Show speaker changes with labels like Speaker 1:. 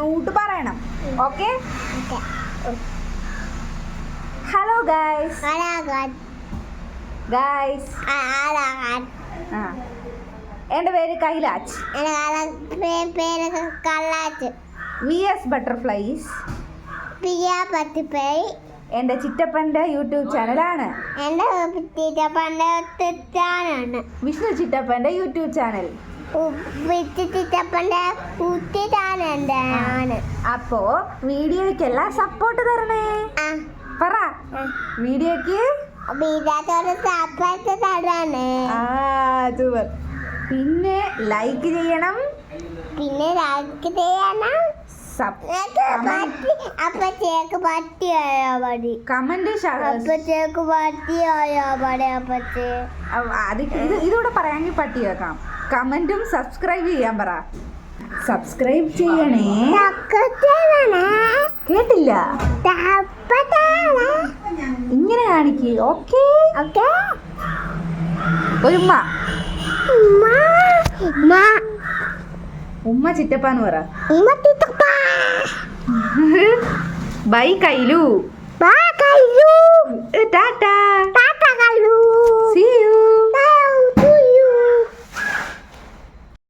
Speaker 1: ഊട്ട് പറയണം. Okay? Hello guys guys ആ. എന്റെ പേര് കൈലാജ്. V S butterflies.
Speaker 2: എന്റെ
Speaker 1: എന്റെ ചിറ്റപ്പന്റെ യൂട്യൂബ് ചാനലാണ്.
Speaker 2: എന്റെ ചിറ്റപ്പന്റെ ചാനലാണ്.
Speaker 1: വിഷ്ണു ചിറ്റപ്പന്റെ യൂട്യൂബ് ചാനൽ. അപ്പോൾ വീഡിയോയ്ക്കെല്ലാം സപ്പോർട്ട് തരണേ. പറ. വീഡിയോക്ക് സൂപ്പർ പിന്നെ ലൈക്ക് ചെയ്യണം.
Speaker 2: പിന്നെ ലൈക്ക് ചെയ്യണം.
Speaker 1: സബ്
Speaker 2: പറ്റി മതി
Speaker 1: കമന്റ്
Speaker 2: മതി
Speaker 1: ഇത് ഇതൂടെ പറയാമെങ്കിൽ പട്ടി കേൾക്കാം കമന്റും സബ്സ്ക്രൈബ് ചെയ്യാൻ പറ. സബ്സ്ക്രൈബ് ചെയ്യണേ. കേട്ടില്ല? ഇങ്ങനെ കാണിക്ക്. ഓക്കെ.
Speaker 2: ഓക്കെ
Speaker 1: ഒരു ഉമ്മ. ഉമ്മ ചിറ്റപ്പാന്ന് പറ. ബൈ കൈലു.
Speaker 2: ബൈ